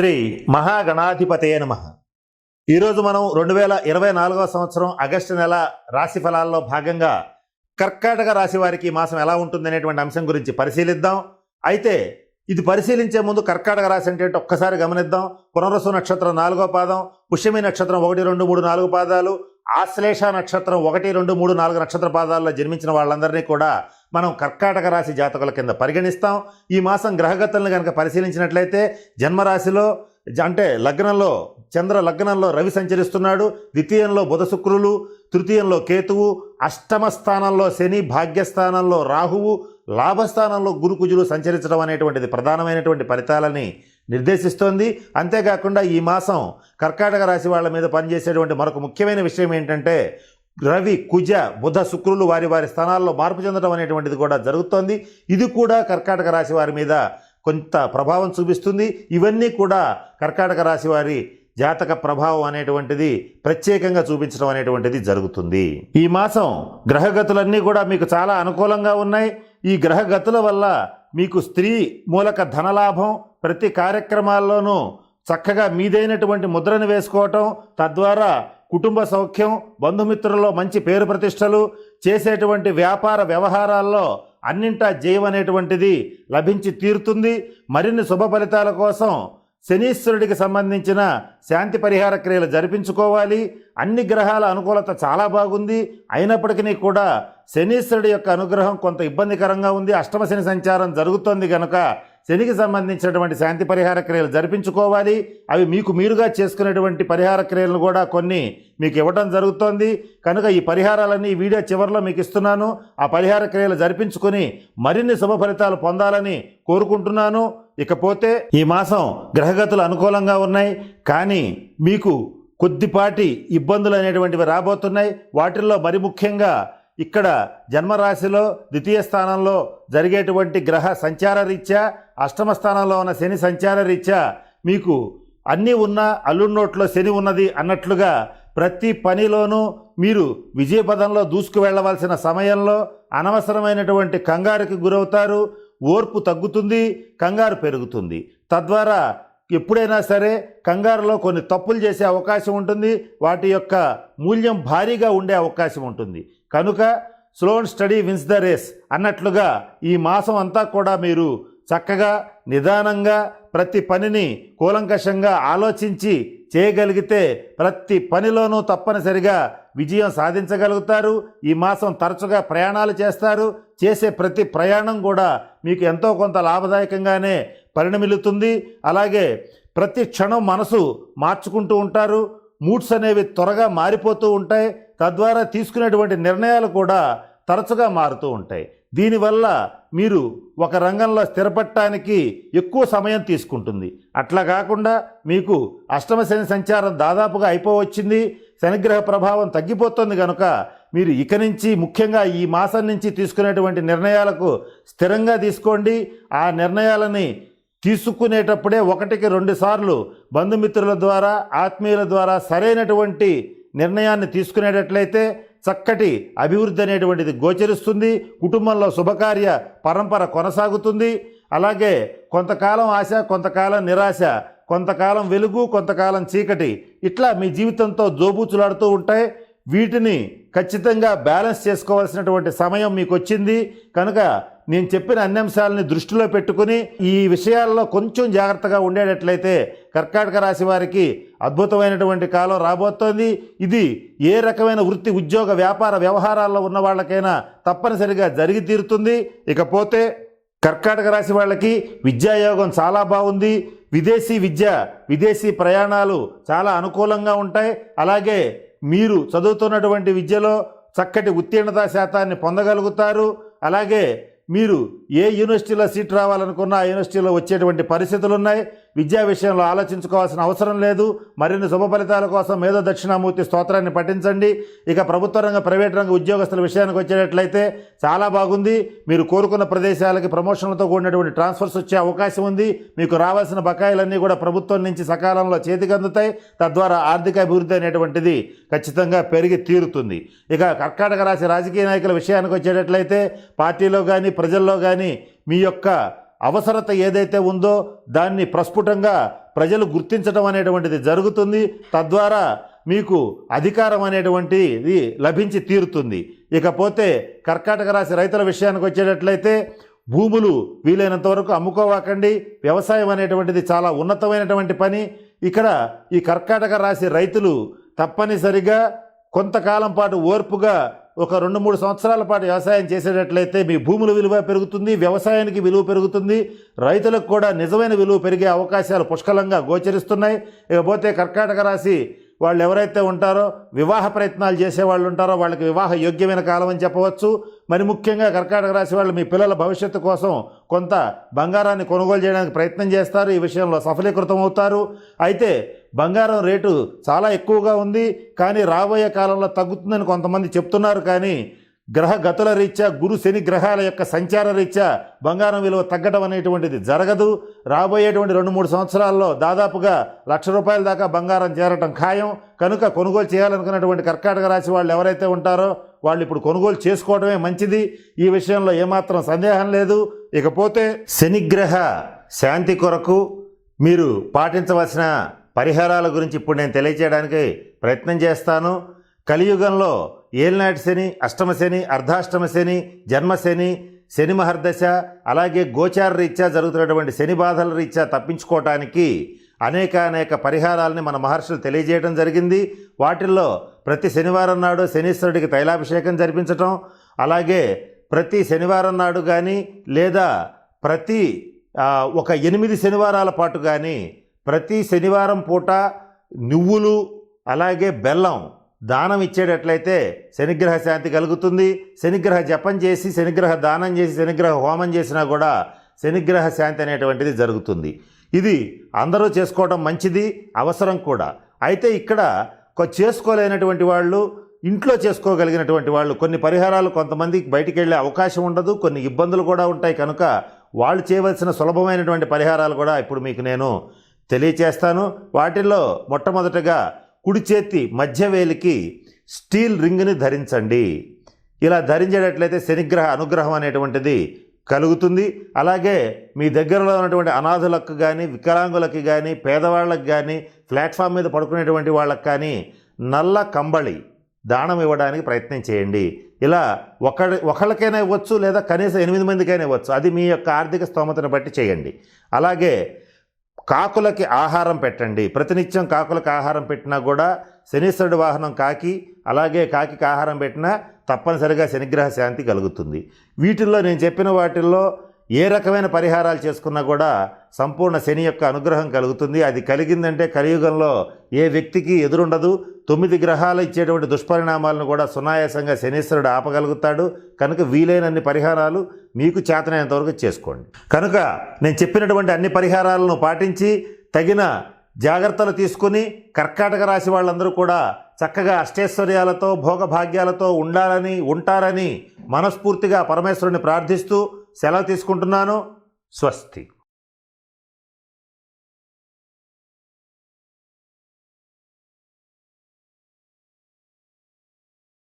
శ్రీ మహాగణాధిపతే నమ. ఈరోజు మనం రెండు వేల ఇరవై నాలుగవ సంవత్సరం ఆగస్టు నెల రాశి ఫలాల్లో భాగంగా కర్కాటక రాశి వారికి ఈ మాసం ఎలా ఉంటుంది అనేటువంటి అంశం గురించి పరిశీలిద్దాం. అయితే ఇది పరిశీలించే ముందు కర్కాటక రాశి అంటే ఒక్కసారి గమనిద్దాం. పునరసు నక్షత్రం నాలుగో పాదం పుష్యమి నక్షత్రం ఒకటి రెండు మూడు నాలుగు పాదాలు ఆశ్లేష నక్షత్రం ఒకటి రెండు మూడు నాలుగు నక్షత్ర పాదాల్లో జన్మించిన వాళ్ళందరినీ కూడా మనం కర్కాటక రాశి జాతకుల కింద పరిగణిస్తాం. ఈ మాసం గ్రహగతులను కనుక పరిశీలించినట్లయితే జన్మరాశిలో జ- అంటే లగ్నంలో చంద్ర లగ్నంలో రవి సంచరిస్తున్నాడు. ద్వితీయంలో బుధ శుక్రులు తృతీయంలో కేతువు అష్టమ స్థానంలో శని భాగ్యస్థానంలో రాహువు లాభస్థానంలో గురుకుజులు సంచరించడం అనేటువంటిది ప్రధానమైనటువంటి ఫలితాలని నిర్దేశిస్తోంది. అంతేకాకుండా ఈ మాసం కర్కాటక రాశి వాళ్ళ మీద పనిచేసేటువంటి మరొక ముఖ్యమైన విషయం ఏంటంటే రవి కుజ బుధ శుక్రులు వారి వారి స్థానాల్లో మార్పు చెందడం అనేటువంటిది కూడా జరుగుతోంది. ఇది కూడా కర్కాటక రాశి వారి మీద కొంత ప్రభావం చూపిస్తుంది. ఇవన్నీ కూడా కర్కాటక రాశి వారి జాతక ప్రభావం అనేటువంటిది ప్రత్యేకంగా చూపించడం అనేటువంటిది జరుగుతుంది. ఈ మాసం గ్రహగతులన్నీ కూడా మీకు చాలా అనుకూలంగా ఉన్నాయి. ఈ గ్రహగతుల వల్ల మీకు స్త్రీ మూలక ధనలాభం ప్రతి కార్యక్రమాల్లోనూ చక్కగా మీదైనటువంటి ముద్రను వేసుకోవటం తద్వారా కుటుంబ సౌఖ్యం బంధుమిత్రుల్లో మంచి పేరు ప్రతిష్టలు చేసేటువంటి వ్యాపార వ్యవహారాల్లో అన్నింటా జయం అనేటువంటిది లభించి తీరుతుంది. మరిన్ని శుభ ఫలితాల కోసం శనీశ్వరుడికి సంబంధించిన శాంతి పరిహార క్రియలు జరిపించుకోవాలి. అన్ని గ్రహాల అనుకూలత చాలా బాగుంది. అయినప్పటికీ కూడా శనీశ్వరుడి యొక్క అనుగ్రహం కొంత ఇబ్బందికరంగా ఉంది. అష్టమ శని సంచారం జరుగుతోంది కనుక శనికి సంబంధించినటువంటి శాంతి పరిహార క్రియలు జరిపించుకోవాలి. అవి మీకు మీరుగా చేసుకునేటువంటి పరిహార క్రియలను కూడా కొన్ని మీకు ఇవ్వడం జరుగుతోంది. కనుక ఈ పరిహారాలన్నీ వీడియో చివరిలో మీకు ఇస్తున్నాను. ఆ పరిహార క్రియలు జరిపించుకొని మరిన్ని శుభ ఫలితాలు పొందాలని కోరుకుంటున్నాను. ఇకపోతే ఈ మాసం గ్రహగతులు అనుకూలంగా ఉన్నాయి. కానీ మీకు కొద్దిపాటి ఇబ్బందులు అనేటువంటివి రాబోతున్నాయి. వాటిల్లో మరి ముఖ్యంగా ఇక్కడ జన్మరాశిలో ద్వితీయ స్థానంలో జరిగేటువంటి గ్రహ సంచార రీత్యా అష్టమ స్థానంలో ఉన్న శని సంచార రీత్యా మీకు అన్నీ ఉన్న అల్లున్నోట్లో శని ఉన్నది అన్నట్లుగా ప్రతి పనిలోనూ మీరు విజయపదంలో దూసుకు వెళ్ళవలసిన సమయంలో అనవసరమైనటువంటి కంగారుకి గురవుతారు ఓర్పు తగ్గుతుంది కంగారు పెరుగుతుంది. తద్వారా ఎప్పుడైనా సరే కంగారులో కొన్ని తప్పులు చేసే అవకాశం ఉంటుంది వాటి యొక్క మూల్యం భారీగా ఉండే అవకాశం ఉంటుంది. కనుక slow and steady wins the race అన్నట్లుగా ఈ మాసం అంతా కూడా మీరు చక్కగా నిదానంగా ప్రతి పనిని కూలంకషంగా ఆలోచించి చేయగలిగితే ప్రతి పనిలోనూ తప్పనిసరిగా విజయం సాధించగలుగుతారు. ఈ మాసం తరచుగా ప్రయాణాలు చేస్తారు. చేసే ప్రతి ప్రయాణం కూడా మీకు ఎంతో కొంత లాభదాయకంగానే పరిణమిల్లుతుంది అలాగే ప్రతి క్షణం మనసు మార్చుకుంటూ ఉంటారు. మూడ్స్ అనేవి త్వరగా మారిపోతూ ఉంటాయి. తద్వారా తీసుకునేటువంటి నిర్ణయాలు కూడా తరచుగా మారుతూ ఉంటాయి. దీనివల్ల మీరు ఒక రంగంలో స్థిరపడటానికి ఎక్కువ సమయం తీసుకుంటుంది. అట్లా కాకుండా మీకు అష్టమ శని సంచారం దాదాపుగా అయిపోవచ్చింది. శనిగ్రహ ప్రభావం తగ్గిపోతుంది కనుక మీరు ఇక నుంచి ముఖ్యంగా ఈ మాసం నుంచి తీసుకునేటువంటి నిర్ణయాలకు స్థిరంగా తీసుకోండి. ఆ నిర్ణయాలని తీసుకునేటప్పుడే ఒకటికి రెండు సార్లు బంధుమిత్రుల ద్వారా ఆత్మీయుల ద్వారా సరైనటువంటి నిర్ణయాన్ని తీసుకునేటట్లయితే చక్కటి అభివృద్ధి అనేటువంటిది గోచరిస్తుంది కుటుంబంలో శుభకార్య పరంపర కొనసాగుతుంది. అలాగే కొంతకాలం ఆశ కొంతకాలం నిరాశ కొంతకాలం వెలుగు కొంతకాలం చీకటి ఇట్లా మీ జీవితంతో జోబూచులాడుతూ ఉంటాయి. వీటిని ఖచ్చితంగా బ్యాలెన్స్ చేసుకోవాల్సినటువంటి సమయం మీకు వచ్చింది కనుక నేను చెప్పిన అన్ని అంశాలని దృష్టిలో పెట్టుకుని ఈ విషయాల్లో కొంచెం జాగ్రత్తగా ఉండేటట్లయితే కర్కాటక రాశి వారికి అద్భుతమైనటువంటి కాలం రాబోతోంది. ఇది ఏ రకమైన వృత్తి ఉద్యోగ వ్యాపార వ్యవహారాల్లో ఉన్న వాళ్ళకైనా తప్పనిసరిగా జరిగి తీరుతుంది. ఇకపోతే కర్కాటక రాశి వాళ్ళకి విద్యాయోగం చాలా బాగుంది. విదేశీ విద్య విదేశీ ప్రయాణాలు చాలా అనుకూలంగా ఉంటాయి. అలాగే మీరు చదువుతున్నటువంటి విద్యలో చక్కటి ఉత్తీర్ణత శాతాన్ని పొందగలుగుతారు. అలాగే మీరు ఏ యూనివర్సిటీలో సీట్ రావాలనుకున్నా ఆ యూనివర్సిటీలో వచ్చేటువంటి పరిస్థితులు ఉన్నాయి విద్యా విషయంలో ఆలోచించుకోవాల్సిన అవసరం లేదు. మరిన్ని శుభ ఫలితాల కోసం మేధో దక్షిణామూర్తి స్తోత్రాన్ని పఠించండి. ఇక ప్రభుత్వ రంగ ప్రైవేట్ రంగ ఉద్యోగస్తుల విషయానికి వచ్చేటట్లయితే చాలా బాగుంది. మీరు కోరుకున్న ప్రదేశాలకి ప్రమోషన్లతో కూడినటువంటి ట్రాన్స్ఫర్స్ వచ్చే అవకాశం ఉంది. మీకు రావాల్సిన బకాయిలన్నీ కూడా ప్రభుత్వం నుంచి సకాలంలో చేతికి అందుతాయి తద్వారా ఆర్థిక అభివృద్ధి అనేటువంటిది ఖచ్చితంగా పెరిగి తీరుతుంది. ఇక కర్కాటక రాశి రాజకీయ నాయకుల విషయానికి వచ్చేటట్లయితే పార్టీలో కానీ ప్రజల్లో కానీ మీ యొక్క అవసరత ఏదైతే ఉందో దాన్ని ప్రస్ఫుటంగా ప్రజలు గుర్తించడం అనేటువంటిది జరుగుతుంది. తద్వారా మీకు అధికారం అనేటువంటిది లభించి తీరుతుంది. ఇకపోతే కర్కాటక రాశి రైతుల విషయానికి వచ్చేటట్లయితే భూములు వీలైనంత వరకు అమ్ముకోవాకండి. వ్యవసాయం అనేటువంటిది చాలా ఉన్నతమైనటువంటి పని. ఇక్కడ ఈ కర్కాటక రాశి రైతులు తప్పనిసరిగా కొంతకాలం పాటు ఓర్పుగా ఒక రెండు మూడు సంవత్సరాల పాటు వ్యవసాయం చేసేటట్లయితే మీ భూముల విలువ పెరుగుతుంది వ్యవసాయానికి విలువ పెరుగుతుంది రైతులకు కూడా నిజమైన విలువ పెరిగే అవకాశాలు పుష్కలంగా గోచరిస్తున్నాయి. ఇకపోతే కర్కాటక రాశి వాళ్ళు ఎవరైతే ఉంటారో వివాహ ప్రయత్నాలు చేసే వాళ్ళు ఉంటారో వాళ్ళకి వివాహ యోగ్యమైన కాలం అని చెప్పవచ్చు. మరి ముఖ్యంగా కర్కాటక రాశి వాళ్ళు మీ పిల్లల భవిష్యత్తు కోసం కొంత బంగారాన్ని కొనుగోలు చేయడానికి ప్రయత్నం చేస్తారు. ఈ విషయంలో సఫలీకృతం అవుతారు అయితే బంగారం రేటు చాలా ఎక్కువగా ఉంది కానీ రాబోయే కాలంలో తగ్గుతుందని కొంతమంది చెప్తున్నారు. కానీ గ్రహ గతుల రీత్యా గురు శని గ్రహాల యొక్క సంచార రీత్యా బంగారం విలువ తగ్గడం అనేటువంటిది జరగదు. రాబోయేటువంటి రెండు మూడు సంవత్సరాల్లో దాదాపుగా లక్ష రూపాయల దాకా బంగారం చేరటం ఖాయం. కనుక కొనుగోలు చేయాలనుకున్నటువంటి కర్కాటక రాశి వాళ్ళు ఎవరైతే ఉంటారో వాళ్ళు ఇప్పుడు కొనుగోలు చేసుకోవడమే మంచిది. ఈ విషయంలో ఏమాత్రం సందేహం లేదు. ఇకపోతే శనిగ్రహ శాంతి కొరకు మీరు పాటించవలసిన పరిహారాల గురించి ఇప్పుడు నేను తెలియచేయడానికి ప్రయత్నం చేస్తాను. కలియుగంలో ఏలినాటి శని అష్టమ శని అర్ధాష్టమ శని జన్మశని శని మహర్దశ అలాగే గోచార రీత్యా జరుగుతున్నటువంటి శని బాధల రీత్యా తప్పించుకోవటానికి అనేక అనేక పరిహారాలని మన మహర్షులు తెలియజేయడం జరిగింది. వాటిల్లో ప్రతి శనివారం నాడు శనీశ్వరుడికి తైలాభిషేకం జరిపించటం అలాగే ప్రతి శనివారం నాడు కానీ లేదా ప్రతి ఒక ఎనిమిది శనివారాల పాటు కానీ ప్రతి శనివారం పూట నువ్వులు అలాగే బెల్లం దానం ఇచ్చేటట్లయితే శనిగ్రహ శాంతి కలుగుతుంది. శనిగ్రహ జపం చేసి శనిగ్రహ దానం చేసి శనిగ్రహ హోమం చేసినా కూడా శనిగ్రహ శాంతి అనేటువంటిది జరుగుతుంది. ఇది అందరూ చేసుకోవడం మంచిది అవసరం కూడా. అయితే ఇక్కడ కొ- చేసుకోలేనటువంటి వాళ్ళు ఇంట్లో చేసుకోగలిగినటువంటి వాళ్ళు కొన్ని పరిహారాలు కొంతమందికి బయటికి వెళ్ళే అవకాశం ఉండదు కొన్ని ఇబ్బందులు కూడా ఉంటాయి. కనుక వాళ్ళు చేయవలసిన సులభమైనటువంటి పరిహారాలు కూడా ఇప్పుడు మీకు నేను తెలియచేస్తాను. వాటిల్లో మొట్టమొదటగా కుడి చేతి మధ్య వేలికి స్టీల్ రింగ్ని ధరించండి. ఇలా ధరించేటట్లయితే శనిగ్రహ అనుగ్రహం అనేటువంటిది కలుగుతుంది. అలాగే మీ దగ్గరలో ఉన్నటువంటి అనాథులకు కానీ వికలాంగులకు కానీ పేదవాళ్ళకి కానీ ప్లాట్ఫామ్ మీద పడుకునేటువంటి వాళ్ళకి కానీ నల్ల కంబళి దానం ఇవ్వడానికి ప్రయత్నం చేయండి. ఇలా ఒక ఒకళ్ళకైనా ఇవ్వచ్చు లేదా కనీసం ఎనిమిది మందికైనా ఇవ్వచ్చు. అది మీ యొక్క ఆర్థిక స్తోమతను బట్టి చేయండి. అలాగే కాకులకి ఆహారం పెట్టండి. ప్రతినిత్యం కాకులకు ఆహారం పెట్టినా కూడా శనీశ్వరుడి వాహనం కాకి అలాగే కాకికి ఆహారం పెట్టినా తప్పనిసరిగా శనిగ్రహ శాంతి కలుగుతుంది. వీటిల్లో నేను చెప్పిన వాటిల్లో ఏ రకమైన పరిహారాలు చేసుకున్నా కూడా సంపూర్ణ శని యొక్క అనుగ్రహం కలుగుతుంది. అది కలిగిందంటే కలియుగంలో ఏ వ్యక్తికి ఎదురుండదు. తొమ్మిది గ్రహాలు ఇచ్చేటువంటి దుష్పరిణామాలను కూడా సునాయాసంగా శనీశ్వరుడు ఆపగలుగుతాడు. కనుక వీలైనన్ని పరిహారాలు మీకు చేతనైనంత వరకు చేసుకోండి. కనుక నేను చెప్పినటువంటి అన్ని పరిహారాలను పాటించి తగిన జాగ్రత్తలు తీసుకుని కర్కాటక రాశి వాళ్ళందరూ కూడా చక్కగా అష్టైశ్వర్యాలతో భోగభాగ్యాలతో ఉండాలని ఉంటారని మనస్ఫూర్తిగా పరమేశ్వరుని ప్రార్థిస్తూ సెలవు తీసుకుంటున్నాను. స్వస్తి.